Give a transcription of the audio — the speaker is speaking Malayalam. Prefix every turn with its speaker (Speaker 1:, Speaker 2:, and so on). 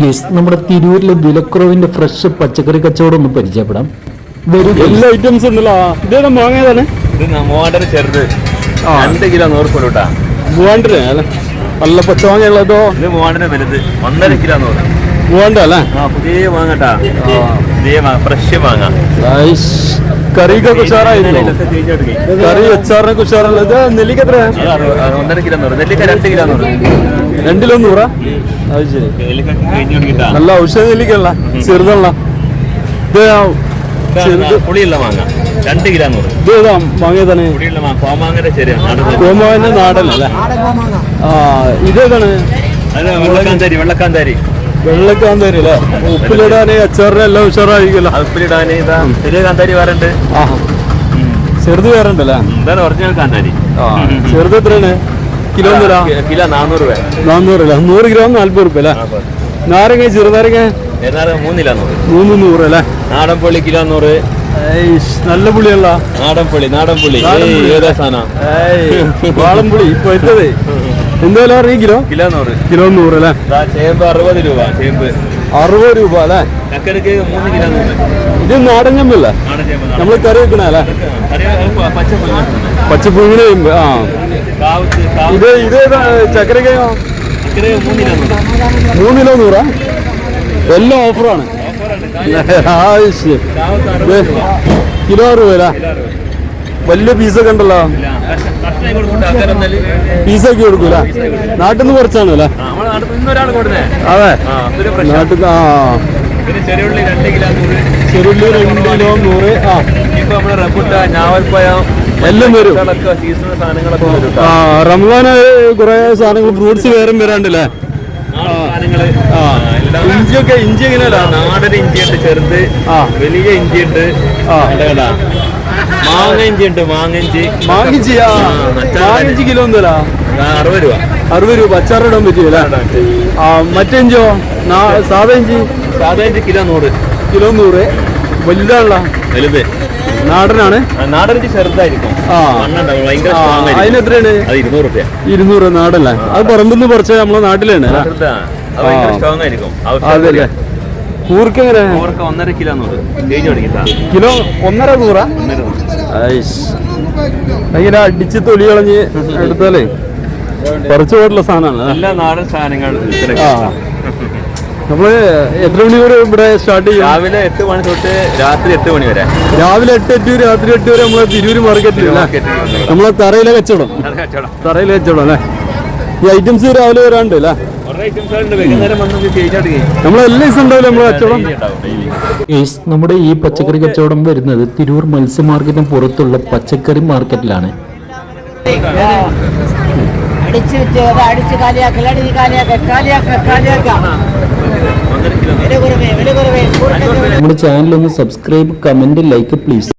Speaker 1: ഗേസ് നമ്മുടെ തിരൂരിലെ വിലക്കുറവിന്റെ ഫ്രഷ് പച്ചക്കറി കച്ചവടം ഒന്ന് പരിചയപ്പെടാം. വരും
Speaker 2: എല്ലാ ഐറ്റംസ് ഉണ്ടല്ലോ. മാങ്ങേതാണ്?
Speaker 3: ഇത് മൂവാണ്ടര ചെറുത്. രണ്ട് കിലോ നൂറ് കൊല്ലൂട്ടാ
Speaker 2: മൂവാണ്ടര അല്ലേ? നല്ല പച്ചമാങ്ങ ഉള്ളതോ
Speaker 3: ഇത്. മൂവാണ്ടര വലുത്. ഒന്നര കിലോ നൂറ്.
Speaker 2: മൂവാണ്ട അല്ലേ?
Speaker 3: ആ പുതിയ മാങ്ങട്ടാ. പുതിയ ഫ്രഷ് മാങ്ങ.
Speaker 2: കറിക്കൊക്കെ ഉഷാറായിരുന്നു. കറി അച്ചാറിനൊക്കെ ഉഷാറല്ല ഇത് നെല്ലിക്ക എത്ര
Speaker 3: അത് ഒന്നര കിലോ നൂറ്. നെല്ലിക്ക രണ്ട് കിലോ നൂറ്.
Speaker 2: രണ്ടിലോ നൂറാ? അത് ശരി. നല്ല ഔഷധ നെല്ലിക്കല്ല ചെറുതല്ല. ഇത്
Speaker 3: പുളിയുള്ള മാങ്ങ. രണ്ട് കിലോ നൂറ്.
Speaker 2: ഇത് ഏതാ മാങ്ങ ആ ഇതേതാണ്
Speaker 3: വെള്ളക്കാന്താരി വെള്ളക്കാന്താരി.
Speaker 2: വെള്ളക്കാന്തേരി അല്ലേ? ഉപ്പിലിടാന് അച്ചാറിന് എല്ലാം ഉഷാറായിരിക്കുമല്ലോ.
Speaker 3: ഉപ്പിലിടാന് ഇതാ ചെറിയ കാന്താരി വേറെ
Speaker 2: ആ ചെറുത് വേറെ ഉണ്ടല്ലേ?
Speaker 3: ഇതാണ് ഒറിജിനൽ കാന്താരി.
Speaker 2: ആ ചെറുത് എത്രയാണ്? കിലോ
Speaker 3: കിലോ നാനൂറ് രൂപ
Speaker 2: നാനൂറ് അല്ലേ? നൂറ് ഗ്രാം നാല്പത് റുപ്യ അല്ലേ? നാരങ്ങ ചെറുനാരങ്ങ?
Speaker 3: മൂന്നില്ല നൂറ്.
Speaker 2: മൂന്ന് നൂറ് അല്ലേ?
Speaker 3: നാടൻ പുളി കിലോ നൂറ്.
Speaker 2: നല്ല പുളിയല്ല
Speaker 3: നാടൻ പുളി നാടൻ പുളി. ഏതാ സാധനം?
Speaker 2: വാളംപുളി ഇപ്പൊ എത്തത്. എന്തായാലും പറഞ്ഞ കിലോ?
Speaker 3: കിലോ നൂറ്.
Speaker 2: കിലോ നൂറ് അല്ലേ?
Speaker 3: ചേമ്പ് അറുപത് രൂപ ചേമ്പ്.
Speaker 2: അറുപത് രൂപ അല്ലേ?
Speaker 3: ചക്കരക്ക് മൂന്ന് കിലോ നൂറ്.
Speaker 2: ഇത് നാടൻ ചെമ്പല്ലേ നമ്മൾ കറി
Speaker 3: വെക്കണല്ലേ.
Speaker 2: പച്ചപ്പുങ്ങിന് ആ. ഇത് ഇത് ചക്കരക്കയോ
Speaker 3: ചക്കര മൂന്ന് കിലോ നൂറ്
Speaker 2: എല്ലാം ഓഫറാണ്. ആവശ്യം കിലോ അറുപത് അല്ലേ വലിയ പീസൊക്കെ ഉണ്ടല്ലോ. പീസൊക്കെ കൊടുക്കൂല നാട്ടിൽ നിന്ന് കുറച്ചാണ് അല്ലേ അതെ. നാട്ടിൽ ആ.
Speaker 3: പിന്നെ രണ്ട് കിലോ നൂറ്.
Speaker 2: ചെറുള്ളി രണ്ട് കിലോ നൂറ് ആ.
Speaker 3: ഇപ്പൊ നമ്മുടെ റബ്ബുട്ട ഞാവൽപ്പഴം
Speaker 2: എല്ലാം വരും. ആ റംസാന് കുറെ സാധനങ്ങൾ ഫ്രൂട്ട്സ് വേറും വരാണ്ടല്ലേ ഇഞ്ചിയൊക്കെ ഇഞ്ചി എങ്ങനെയല്ല
Speaker 3: നാടൻ ഇഞ്ചിയുണ്ട് ചെറുത്
Speaker 2: ആ.
Speaker 3: വലിയ. കണ്ടോ, കണ്ടോ? മാങ്ങ ഇഞ്ചി. ഉണ്ട് മാങ്ങ ഇഞ്ചി
Speaker 2: മാങ്ങിഞ്ചി ആ മാങ്ങിഞ്ചി കിലോ എന്തല്ല
Speaker 3: ആ, അറുപത് രൂപ.
Speaker 2: അറുപത് രൂപ അച്ചാറിടാൻ പറ്റിയല്ലേ ആ മറ്റേഞ്ചോ സാധാ ഇഞ്ചി?
Speaker 3: സാധാ ഇഞ്ചി കിലോ നൂറ്.
Speaker 2: കിലോ നൂറ്. വലുതാണല്ലോ.
Speaker 3: വലുത്.
Speaker 2: നാടനാണ്?
Speaker 3: ചെറുതായിരിക്കും.
Speaker 2: അതിന് എത്രയാണ്
Speaker 3: ഇരുന്നൂറ്
Speaker 2: നാടല്ലേ? അത് പറമ്പെന്ന് പറിച്ച നമ്മളെ നാട്ടിലാണ് അതല്ലേ കൂർക്ക്
Speaker 3: ഒന്നര കിലോ
Speaker 2: കിലോ ഒന്നര നൂറ അങ്ങനെ അടിച്ച് തൊലി കളഞ്ഞ് എടുത്താലേ? കുറച്ച് പോയിട്ടുള്ള സാധനമാണ്
Speaker 3: എല്ലാ നാടൻ സാധനങ്ങൾ
Speaker 2: നമ്മൾ എത്ര മണി വരെ ഇവിടെ സ്റ്റാർട്ട് ചെയ്യും?
Speaker 3: രാവിലെ എട്ട് മണി തൊട്ട് രാത്രി എട്ട് മണി വരെ.
Speaker 2: രാവിലെ എട്ട് എട്ട് രാത്രി എട്ട് വരെ നമ്മളെ തിരൂര് മാർക്കറ്റിൽ നമ്മളെ തറയിലെ കച്ചവടം. തറയിലെ കച്ചവടം. അല്ലേ? ഈ ഐറ്റംസ് രാവിലെ വരാണ്ട് അല്ലേ?
Speaker 1: നമ്മുടെ ഈ പച്ചക്കറി കച്ചവടം വരുന്നത് തിരൂർ മത്സ്യ മാർക്കറ്റിന് പുറത്തുള്ള പച്ചക്കറി മാർക്കറ്റിലാണ്.
Speaker 4: അടിച്ച് വെച്ച് അടിച്ച് കാലിയാക്കൽ അടിച്ച് കാലിയാക്കൽ കാലിയാക്ക കാലിയാക്ക.
Speaker 1: നമ്മുടെ ചാനൽ ഒന്ന് സബ്സ്ക്രൈബ് കമന്റ് ലൈക്ക് പ്ലീസ്